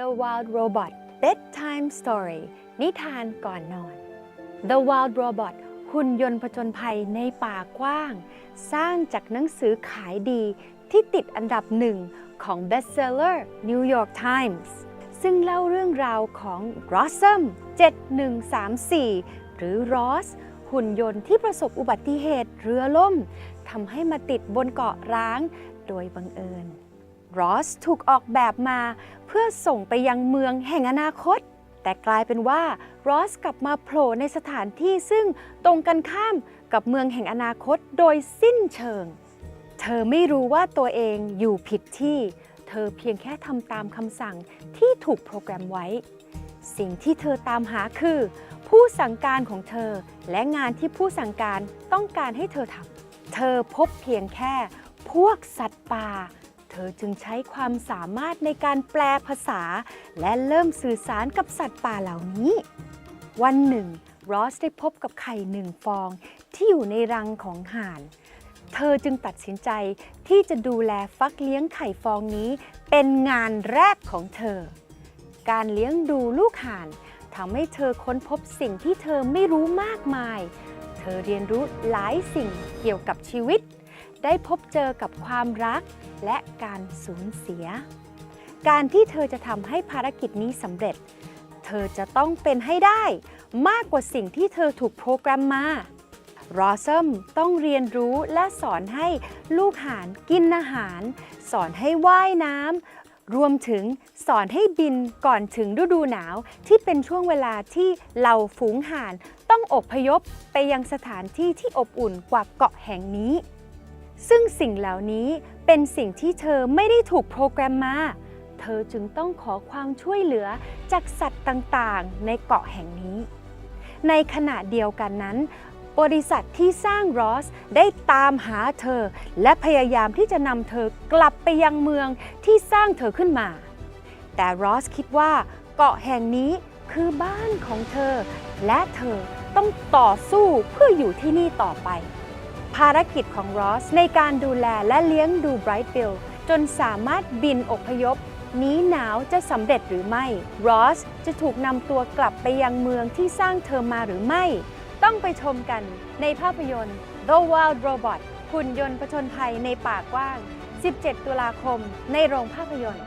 The Wild Robot Bedtime Story นิทานก่อนนอน The Wild Robot หุ่นยนต์ผจญภัยในป่ากว้าง สร้างจากหนังสือขายดีที่ติดอันดับหนึ่งของ Bestseller New York Times ซึ่งเล่าเรื่องราวของ Rossum 7134 หรือ Ross หุ่นยนต์ที่ประสบอุบัติเหตุเรือล่มทำให้มาติดบนเกาะร้างโดยบังเอิญ รอสถูกออกแบบมา เพื่อส่งไปยังเมืองแห่งอนาคต แต่กลายเป็นว่ารอสกลับมาโผล่ในสถานที่ซึ่งตรงกันข้ามกับเมืองแห่งอนาคตโดยสิ้นเชิง เธอไม่รู้ว่าตัวเองอยู่ผิดที่ เธอเพียงแค่ทำตามคำสั่งที่ถูกโปรแกรมไว้ สิ่งที่เธอตามหาคือ ผู้สั่งการของเธอและงานที่ผู้สั่งการต้องการให้เธอทำเธอพบเพียงแค่พวกสัตว์ป่า เธอจึงใช้ความสามารถในการแปลภาษา และเริ่มสื่อสารกับสัตว์ป่าเหล่านี้ วันหนึ่ง รอสได้พบกับไข่หนึ่งฟองที่อยู่ในรังของห่าน เธอจึงตัดสินใจที่จะดูแลฟักเลี้ยงไข่ฟองนี้ เป็นงานแรกของเธอ การเลี้ยงดูลูกห่านทำให้เธอค้นพบสิ่งที่เธอไม่รู้มากมาย เธอเรียนรู้หลายสิ่งเกี่ยวกับชีวิต ได้พบเจอกับความรักและการสูญเสีย การที่เธอจะทำให้ภารกิจนี้สำเร็จ เธอจะต้องเป็นให้ได้มากกว่าสิ่งที่เธอถูกโปรแกรมมารอซัมต้องเรียนรู้และสอนให้ลูกห่านกินอาหาร สอนให้ว่ายน้ำรวมถึงสอนให้บินก่อนถึงฤดูหนาวที่เป็นช่วงเวลาที่เหล่าฝูงห่านต้องอบพยพไปยังสถานที่ที่อบอุ่นกว่าเกาะแห่งนี้ ซึ่งสิ่งเหล่านี้เป็นสิ่งที่เธอไม่ได้ถูกโปรแกรมมา เธอจึงต้องขอความช่วยเหลือจากสัตว์ต่างๆ ในเกาะแห่งนี้ ในขณะเดียวกันนั้น บริษัทที่สร้างรอสได้ตามหาเธอ และพยายามที่จะนำเธอกลับไปยังเมืองที่สร้างเธอขึ้นมา แต่รอสคิดว่าเกาะแห่งนี้คือบ้านของเธอ และเธอต้องต่อสู้เพื่ออยู่ที่นี่ต่อไป ภารกิจของรอสในการดูแลและเลี้ยงดูไบรท์บิลจนสามารถบินอพยพหนีหนาวจะสำเร็จหรือไม่รอสจะถูกนำตัวกลับไปยังเมืองที่สร้างเธอมาหรือไม่ ต้องไปชมกันในภาพยนตร์ The Wild Robot หุ่นยนต์ผจญภัยในป่ากว้าง 17 ตุลาคมในโรงภาพยนตร์